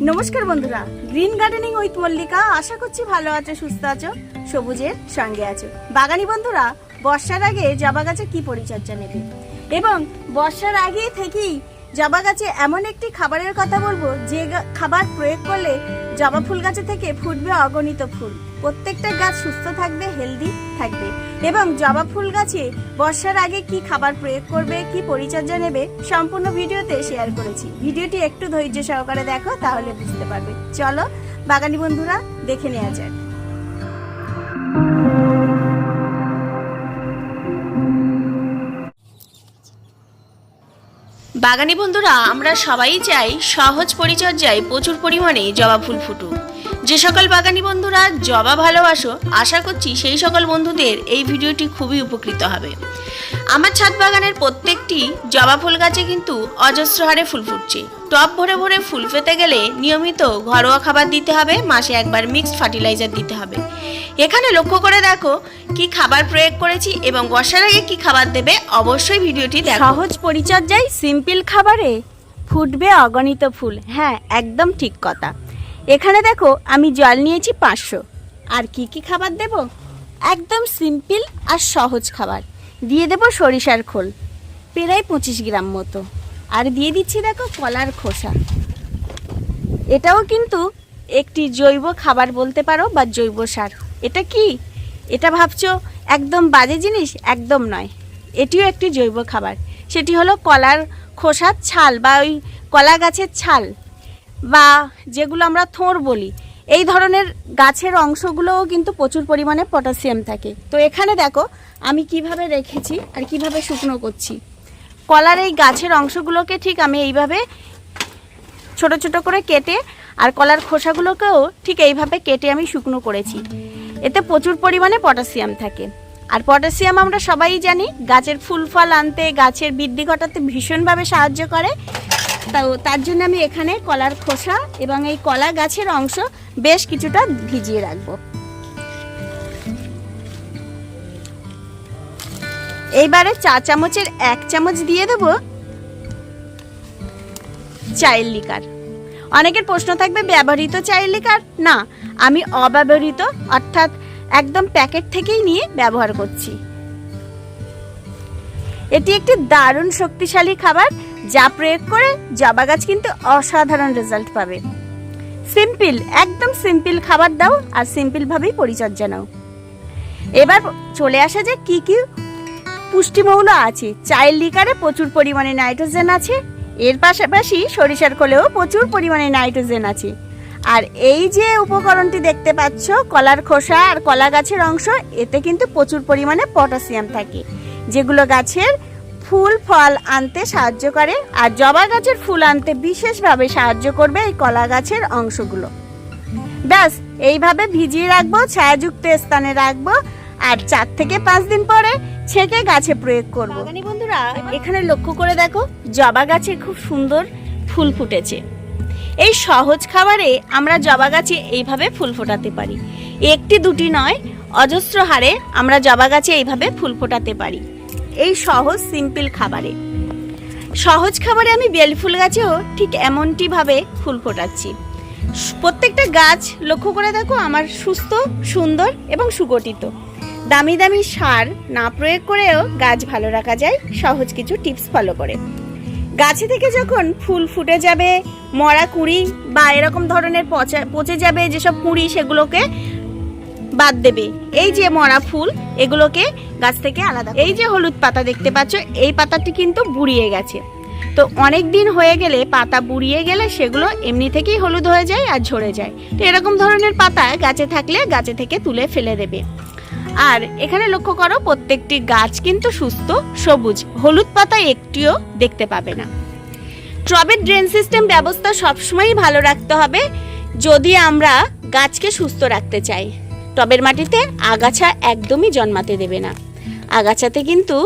নমস্কার বন্ধুরা, green gardening with Mallika. আশা করছি ভালো আছো, সুস্থ আছো, সবুজের সঙ্গে আছো। বাগানি বন্ধুরা, বর্ষার আগে জবা গাছে কি পরিচর্যা নেবে? এবং বর্ষার আগে থেকেই জবা গাছে এমন একটি খাবারের কথা বলব, যে খাবার প্রয়োগ করলে জবা ফুল গাছে থেকে ফুটবে অগণিত ফুল। প্রত্যেকটা গাছ সুস্থ থাকবে হেলদি থাকবে। এবং জবা ফুল গাছে বর্ষার আগে কি খাবার প্রয়োগ করবে, কি পরিচর্যা নেবে, সম্পূর্ণ ভিডিওতে শেয়ার করেছি। ভিডিওটি একটু ধৈর্য সহকারে দেখো, তাহলে বুঝতে পারবে। চলো, বাগানি বন্ধুরা, দেখে নেওয়া যাক। বাগানি বন্ধুরা আমরা সবাই চাই সহজ পরিচর্যায় প্রচুর পরিমাণে জবা ফুল ফুটুক। যে সকল বাগানি বন্ধুরা জবা ভালোবাসো, আশা করছি সেই সকল বন্ধুদের এই ভিডিওটি খুবই উপকৃত হবে। আমার ছাদ বাগানের প্রত্যেকটি জবা ফুল গাছে কিন্তু অজস্র হারে ফুল ফুটছে। টপ ভরে ভরে ফুল পেতে গেলে নিয়মিত ঘরোয়া খাবার দিতে হবে, মাসে একবার মিক্সড ফার্টিলাইজার দিতে হবে। এখানে লক্ষ্য করে দেখো কি খাবার প্রয়োগ করেছি এবং বর্ষার আগে কি খাবার দেবে, অবশ্যই ভিডিওটি দেখো। সহজ পরিচর্যায় সিম্পল খাবারে ফুটবে অগণিত ফুল। হ্যাঁ একদম ঠিক কথা। এখানে দেখো, আমি জল নিয়েছি পাঁচশো। আর কি কি খাবার দেব? একদম সিম্পল আর সহজ খাবার। দিয়ে দেব সরিষার খোল, প্রায় পঁচিশ গ্রাম মতো। আর দিয়ে দিচ্ছি দেখো কলার খোসা। এটাও কিন্তু একটি জৈব খাবার বলতে পারো বা জৈব সার। এটা কি? এটা ভাবছ? একদম বাজে জিনিস? একদম নয়। এটিও একটি জৈব খাবার। সেটি হলো কলার খোসার ছাল বা ওই কলা গাছের ছাল। বা যেগুলো আমরা থোঁড় বলি, এই ধরনের গাছের অংশগুলোও কিন্তু প্রচুর পরিমাণে পটাশিয়াম থাকে। তো এখানে দেখো, আমি কীভাবে রেখেছি আর কীভাবে শুকনো করছি। কলার এই গাছের অংশগুলোকে ঠিক আমি এইভাবে ছোট ছোট করে কেটে আর কলার খোসাগুলোকেও ঠিক এইভাবে কেটে আমি শুকনো করেছি। এতে প্রচুর পরিমাণে পটাশিয়াম থাকে। আর পটাশিয়াম আমরা সবাই জানি, গাছের ফুল ফল আনতে, গাছের বৃদ্ধি ঘটাতে ভীষণভাবে সাহায্য করে। তাও তার জন্য আমি এখানে কলার খোসা এবং এই কলা গাছের অংশ বেশ কিছুটা ভিজিয়ে রাখব। এইবারে চা চামচের এক চামচ দিয়ে দেবো চায়ের লিকার। অনেকের প্রশ্ন থাকবে, ব্যবহৃত চায়ের লিকার? না, আমি অব্যবহৃত, অর্থাৎ একদম প্যাকেট থেকেই নিয়ে ব্যবহার করছি। এটি একটি দারুণ শক্তিশালী খাবার যা প্রয়োগ করে জবা গাছ কিন্তু অসাধারণ রেজাল্ট পাবে। সিম্পল একদম সিম্পল খাবার দাও আর সিম্পলভাবেই পরিচর্যা নাও। এবার চলে আসা যে কি কি পুষ্টিমৌল আছে। চায়ের লিকারে প্রচুর পরিমাণে নাইট্রোজেন আছে, এর পাশাপাশি সরিষার খোলেও প্রচুর পরিমাণে নাইট্রোজেন আছে। আর এই যে উপকরণটি দেখতে পাচ্ছ, কলার খোসা আর কলা গাছের অংশ, এতে কিন্তু প্রচুর পরিমাণে পটাশিয়াম থাকে, যেগুলো গাছের ফুল, ফল আনতে সাহায্য করে আর জবা গাছের ফুল আনতে বিশেষভাবে সাহায্য করবে এই কলা গাছের অংশগুলো। ব্যাস, এইভাবে ভিজিয়ে রাখব, ছায়াযুক্ত স্থানে রাখব আর চার থেকে পাঁচ দিন পরে ছেঁকে গাছে প্রয়োগ করব। বন্ধুরা, এখানে লক্ষ্য করে দেখো, জবা গাছে খুব সুন্দর ফুল ফুটেছে। এই সহজ খাবারে আমরা জবা গাছে এইভাবে ফুল ফোটাতে পারি। একটি দুটি নয়, অজস্র হারে আমরা জবা গাছে এইভাবে ফুল ফোটাতে পারি। এই সহজ সিম্পল খাবারে। সহজ খাবারে আমি বেল ফুল গাছেও ঠিক এমনটিভাবে ফুল ফোটাচ্ছি। প্রত্যেকটা গাছ লক্ষ্য করে দেখো আমার সুস্থ, সুন্দর এবং সুগঠিত। দামি দামি সার না প্রয়োগ করেও গাছ ভালো রাখা যায়, সহজ কিছু টিপস ফলো করে। গাছে থেকে যখন ফুল ফুটে যাবে, মরা কুঁড়ি বা এরকম ধরনের পচা, পচে যাবে যেসব কুঁড়ি সেগুলোকে বাদ দেবে। এই যে মরা ফুল, এগুলোকে গাছ থেকে আলাদা এই যে হলুদ পাতা দেখতে পাচ্ছ, এই পাতাটি কিন্তু বুড়িয়ে গেছে। তো অনেক দিন হয়ে গেলে, পাতা বুড়িয়ে গেলে সেগুলো এমনি থেকেই হলুদ হয়ে যায় আর ঝরে যায়। তো এরকম ধরনের পাতা গাছে থাকলে গাছে থেকে তুলে ফেলে দেবে। আর এখানে লক্ষ্য করো, প্রত্যেকটি গাছ কিন্তু সুস্থ, সবুজ। হলুদ পাতা একটিও দেখতে পাবে না। ট্রবের ড্রেন সিস্টেম ব্যবস্থা সবসময়ই ভালো রাখতে হবে, যদি আমরা গাছকে সুস্থ রাখতে চাই। টবের মাটিতে আগাছা একদমই জন্মাতে দেবে না। আগাছাতে কিন্তু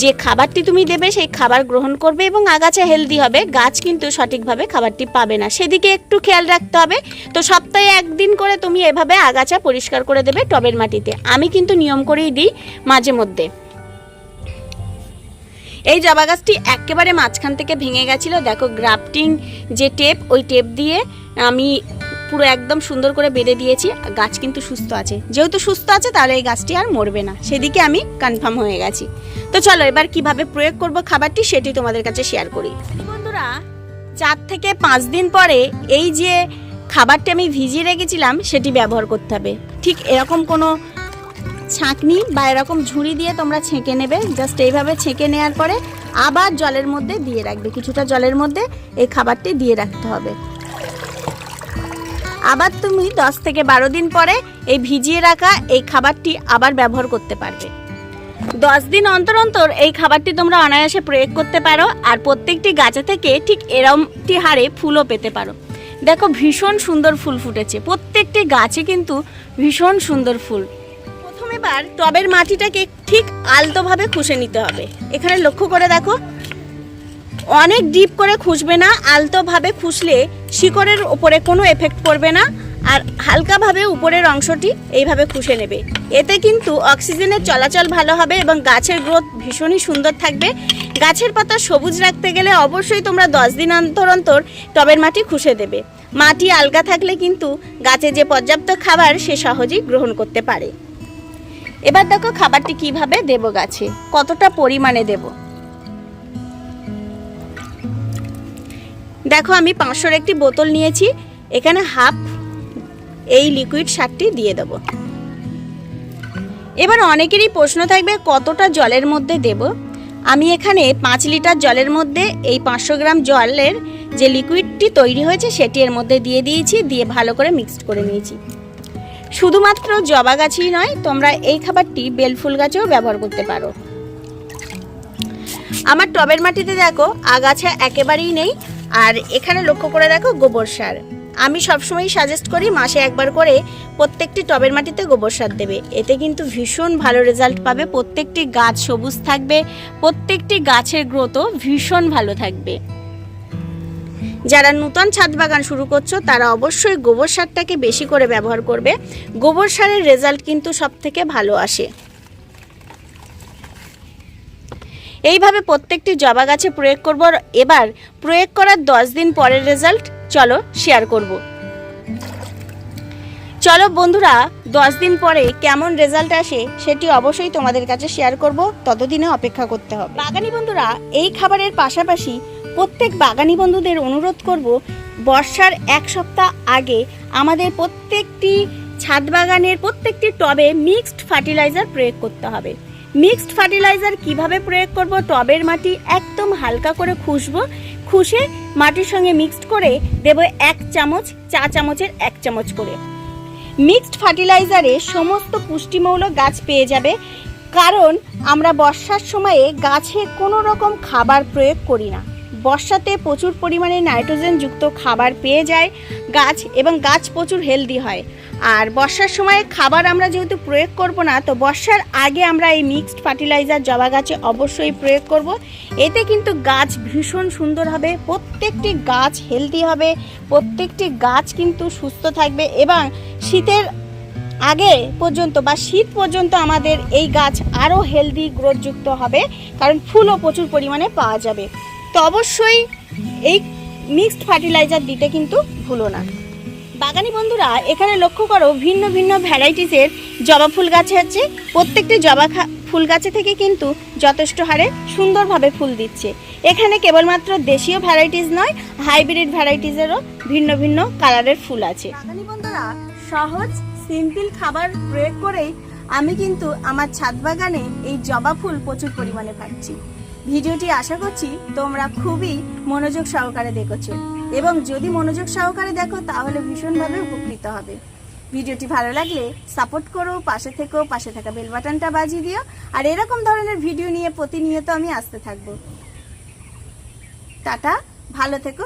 যে খাবারটি তুমি দেবে, সেই খাবার গ্রহণ করবে এবং আগাছা হেলদি হবে। গাছ কিন্তু সঠিকভাবে খাবারটি পাবে না। সেদিকে একটু খেয়াল রাখতে হবে। তো সপ্তাহে একদিন করে তুমি এভাবে আগাছা পরিষ্কার করে দেবে টবের মাটিতে। আমি কিন্তু নিয়ম করেই দিই মাঝে মধ্যে। এই জবা গাছটি একেবারে মাঝখান থেকে ভেঙে গেছিল। দেখো গ্রাফটিং যে টেপ ওই টেপ দিয়ে আমি পুরো একদম সুন্দর করে বেঁধে দিয়েছি গাছ কিন্তু সুস্থ আছে। যেহেতু সুস্থ আছে, তাহলে এই গাছটি আর মরবে না। সেদিকে আমি কনফার্ম হয়ে গেছি। তো চলো, এবার কীভাবে প্রয়োগ করব খাবারটি সেটি তোমাদের কাছে শেয়ার করি। বন্ধুরা, চার থেকে পাঁচ দিন পরে এই যে খাবারটি আমি ভিজিয়ে রেখেছিলাম, সেটি ব্যবহার করতে হবে। ঠিক এরকম কোনো ছাঁকনি বা এরকম ঝুড়ি দিয়ে তোমরা ছেঁকে নেবে। জাস্ট এইভাবে ছেঁকে নেওয়ার পরে আবার জলের মধ্যে দিয়ে রাখবে। কিছুটা জলের মধ্যে এই খাবারটি দিয়ে রাখতে হবে। আবার তুমি দশ থেকে বারো দিন পরে এই ভিজিয়ে রাখা এই খাবারটি আবার ব্যবহার করতে পারবে। দশ দিন অন্তর অন্তর এই খাবারটি তোমরা অনায়াসে প্রয়োগ করতে পারো আর প্রত্যেকটি গাছে থেকে ঠিক এরমটি হারে ফুলও পেতে পারো। দেখো ভীষণ সুন্দর ফুল ফুটেছে। প্রত্যেকটি গাছে কিন্তু ভীষণ সুন্দর ফুল। প্রথম এবার টবের মাটিটাকে ঠিক আলতোভাবে খুশে নিতে হবে। এখানে লক্ষ্য করে দেখো অনেক ডিপ করে খুঁজবে না, আলতোভাবে খুশলে শিকড়ের ওপরে কোনো এফেক্ট পড়বে না, আর হালকাভাবে উপরের অংশটি এইভাবে খুশে নেবে। এতে কিন্তু অক্সিজেনের চলাচল ভালো হবে এবং গাছের গ্রোথ ভীষণই সুন্দর থাকবে। গাছের পাতা সবুজ রাখতে গেলে অবশ্যই তোমরা দশ দিন অন্তর অন্তর টবের মাটি খুশে দেবে। মাটি আলগা থাকলে কিন্তু গাছে যে পর্যাপ্ত খাবার সে সহজেই গ্রহণ করতে পারে। এবার দেখো খাবারটি কীভাবে দেব গাছে, কতটা পরিমাণে দেবো। দেখো, আমি পাঁচশোর একটি বোতল নিয়েছি। এখানে হাফ এই লিকুইড সারটি দিয়ে দেব। এবার অনেকেরই প্রশ্ন থাকবে, কতটা জলের মধ্যে দেব? আমি এখানে পাঁচ লিটার জলের মধ্যে এই পাঁচশো গ্রাম জলের যে লিকুইডটি তৈরি হয়েছে, সেটি এর মধ্যে দিয়ে দিয়েছি, দিয়ে ভালো করে মিক্সড করে নিয়েছি। শুধুমাত্র জবা গাছই নয়, তোমরা এই খাবারটি বেলফুল গাছেও ব্যবহার করতে পারো। আমার টবের মাটিতে দেখো, আগাছা একেবারেই নেই আর এখানে লক্ষ্য করে দেখো গোবর সার। আমি সবসময় সাজেস্ট করি মাসে একবার করে প্রত্যেকটি টবের মাটিতে গোবর সার দেবে। এতে কিন্তু ভীষণ ভালো রেজাল্ট পাবে, প্রত্যেকটি গাছ সবুজ থাকবে, প্রত্যেকটি গাছের গ্রোথও ভীষণ ভালো থাকবে। যারা নূতন ছাদ বাগান শুরু করছ, তারা অবশ্যই গোবর সারটাকে বেশি করে ব্যবহার করবে। গোবর সারের রেজাল্ট কিন্তু সব থেকে ভালো আসে। এইভাবে প্রত্যেকটি জবা গাছে প্রয়োগ করব এবার প্রয়োগ করার দশ দিন পরের রেজাল্ট চলো শেয়ার করব। চলো বন্ধুরা, দশ দিন পরে কেমন রেজাল্ট আসে সেটি অবশ্যই তোমাদের কাছে শেয়ার করব ততদিনে অপেক্ষা করতে হবে। বাগানি বন্ধুরা, এই খাবারের পাশাপাশি প্রত্যেক বাগানি বন্ধুদের অনুরোধ করব, বর্ষার এক সপ্তাহ আগে আমাদের প্রত্যেকটি ছাদ বাগানের প্রত্যেকটি টবে মিক্সড ফার্টিলাইজার প্রয়োগ করতে হবে। মিক্সড ফার্টিলাইজার কীভাবে প্রয়োগ করব? টবের মাটি একদম হালকা করে খুশবো। খুশে মাটির সঙ্গে মিক্সড করে দেব এক চামচ, চা চামচের এক চামচ করে। মিক্সড ফার্টিলাইজারে সমস্ত পুষ্টিমৌল গাছ পেয়ে যাবে। কারণ আমরা বর্ষার সময়ে গাছে কোনো রকম খাবার প্রয়োগ করি না। বর্ষাতে প্রচুর পরিমাণে নাইট্রোজেন যুক্ত খাবার পেয়ে যায় গাছ এবং গাছ প্রচুর হেলদি হয়। আর বর্ষার সময় খাবার আমরা যেহেতু প্রয়োগ করব না, তো বর্ষার আগে আমরা এই মিক্সড ফার্টিলাইজার জবা গাছে অবশ্যই প্রয়োগ করব। এতে কিন্তু গাছ ভীষণ সুন্দর হবে, প্রত্যেকটি গাছ হেলদি হবে, প্রত্যেকটি গাছ কিন্তু সুস্থ থাকবে এবং শীতের আগে পর্যন্ত বা শীত পর্যন্ত আমাদের এই গাছ আরও হেলদি গ্রোথযুক্ত হবে, কারণ ফুলও প্রচুর পরিমাণে পাওয়া যাবে। তো অবশ্যই এই মিক্সড ফার্টিলাইজার দিতে কিন্তু ভুলো না। বাগানি বন্ধুরা, এখানে লক্ষ্য করো ভিন্ন ভিন্ন ভ্যারাইটিসের জবা ফুল গাছে আছে। প্রত্যেকটি জবা ফুল গাছে থেকে কিন্তু যথেষ্ট হারে সুন্দরভাবে ফুল দিচ্ছে। এখানে কেবলমাত্র দেশীয় ভ্যারাইটিস নয় হাইব্রিড ভ্যারাইটিসেরও ভিন্ন ভিন্ন কালারের ফুল আছে। বাগানি বন্ধুরা, সহজ সিম্পল খাবার প্রয়োগ করেই আমি কিন্তু আমার ছাদ বাগানে এই জবা ফুল প্রচুর পরিমাণে পাচ্ছি। ভিডিওটি আশা করছি তোমরা খুবই মনোযোগ সহকারে দেখেছ। এবং যদি মনোযোগ সহকারে দেখো, তাহলে ভীষণভাবে উপকৃত হবে। ভিডিওটি ভালো লাগলে সাপোর্ট করো, পাশে থেকো, পাশে থাকা বেল বাটনটা বাজিয়ে দিও। আর এরকম ধরনের ভিডিও নিয়ে প্রতিনিয়ত আমি আসতে থাকব। টাটা, ভালো থেকো